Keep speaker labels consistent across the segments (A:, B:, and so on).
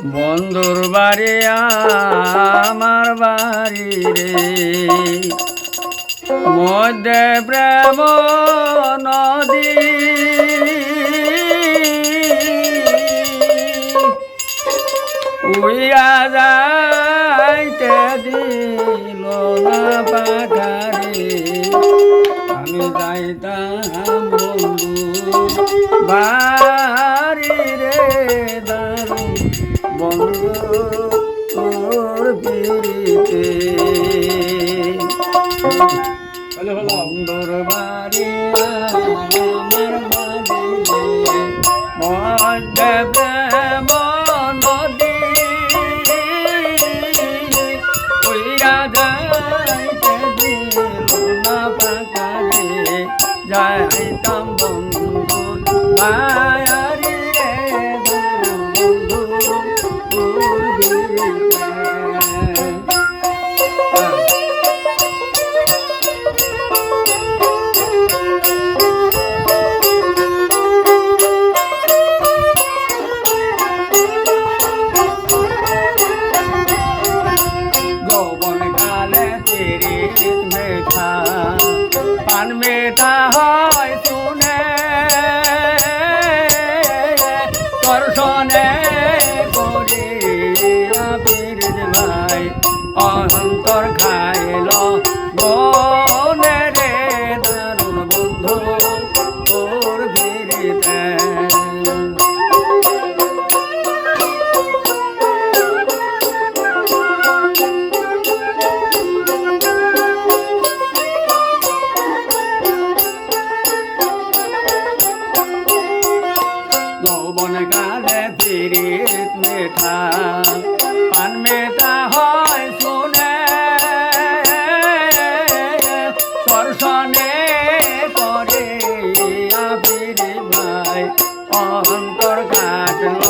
A: বন্ধুর বাড়ি, আমার বাড়ি রে। মধ্যে প্রেম নদী। উইয়া যাইতে দিল না পাখারে। আমি যাইতাম বন্ধু বাড়ি রে দা। কোন কালে পিরিত মেঠা। পান মেটা হয় শুনে। দর্শনে করে আবির ভাই অন্তর কাটল।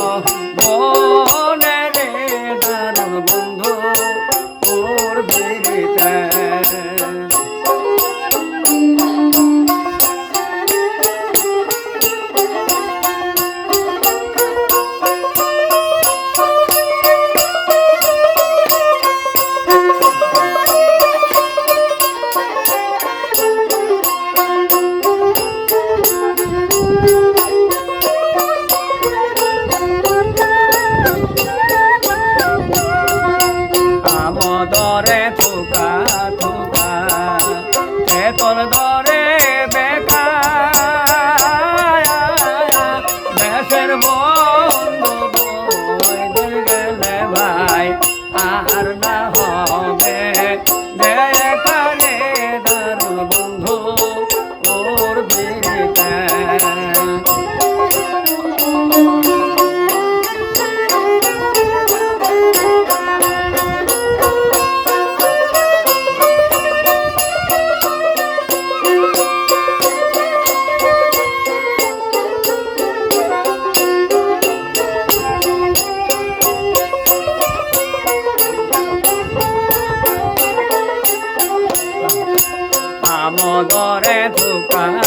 A: করে ধোকা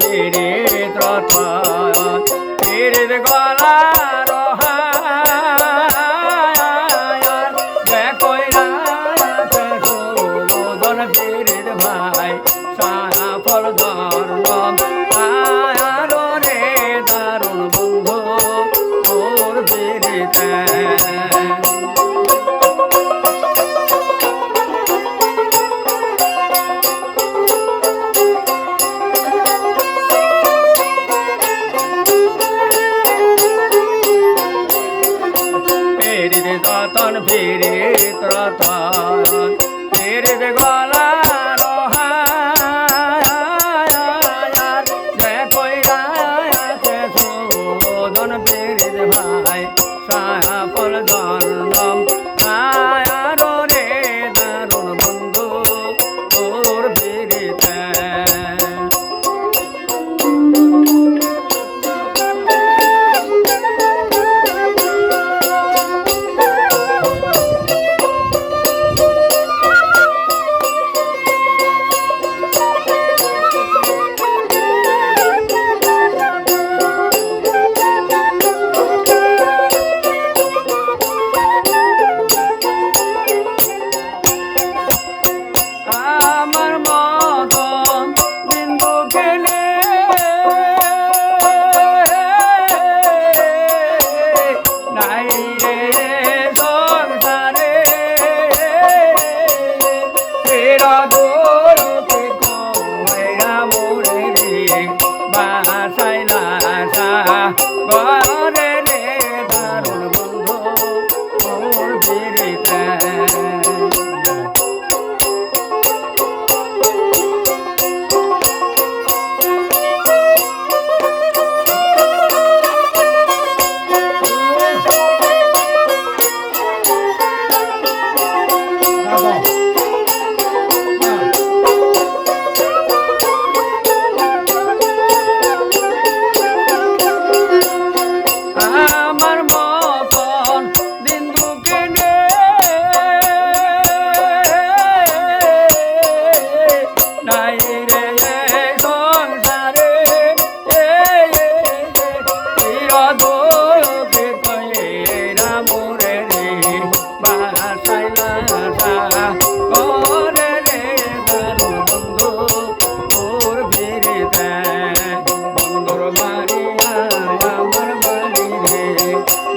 A: ফিরে তথা ফিরে গলার রতন ফিরে গলা